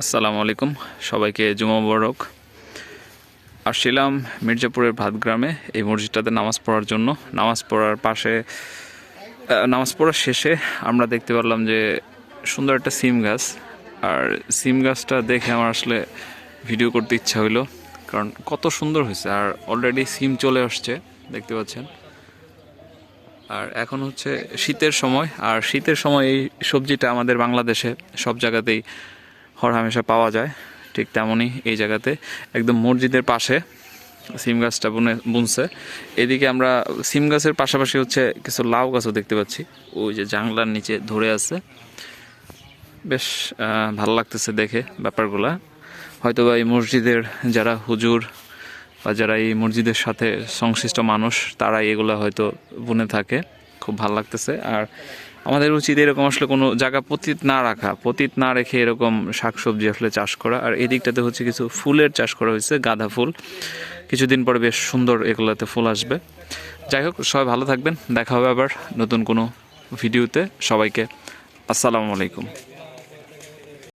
আসসালামু আলাইকুম। সবাইকে জুমা মোবারক। আসছিলাম মির্জাপুরের ভাতগ্রামে এই মসজিদটাতে নামাজ পড়ার জন্য। নামাজ পড়ার পাশে নামাজ পড়ার শেষে আমরা দেখতে পারলাম যে সুন্দর একটা সিম গাছ। আর সিম গাছটা দেখে আমার আসলে ভিডিও করতে ইচ্ছা হইল, কারণ কত সুন্দর হয়েছে। আর অলরেডি সিম চলে আসছে, দেখতে পাচ্ছেন। আর এখন হচ্ছে শীতের সময়। আর শীতের সময় এই সবজিটা আমাদের বাংলাদেশে সব জায়গাতেই হরহামেশা পাওয়া যায়, ঠিক তেমনই এই জায়গাতে। একদম মসজিদের পাশে সিম গাছটা বুনে, বুনছে। এদিকে আমরা সিম গাছের পাশাপাশি হচ্ছে কিছু লাউ গাছও দেখতে পাচ্ছি। ওই যে জাংলার নিচে ধরে আছে। বেশ ভালো লাগতেছে দেখে ব্যাপারগুলা। হয়তো বা এই মসজিদের যারা হুজুর বা যারা এই মসজিদের সাথে সংশ্লিষ্ট মানুষ তারা এগুলো হয়তো বুনে থাকে। খুব ভালো লাগতেছে। আর আমাদের উচিত এরকম আসলে কোনো জায়গা পতিত না রাখা, পতিত না রেখে এরকম শাকসবজি আসলে চাষ করা। আর এদিকটাতে হচ্ছে কিছু ফুলের চাষ করা হয়েছে, গাঁদা ফুল। কিছুদিন পরে বেশ সুন্দর এগুলোতে ফুল আসবে। যাই হোক, সবাই ভালো থাকবেন। দেখা হবে আবার নতুন কোনো ভিডিওতে। সবাইকে আসসালামু আলাইকুম।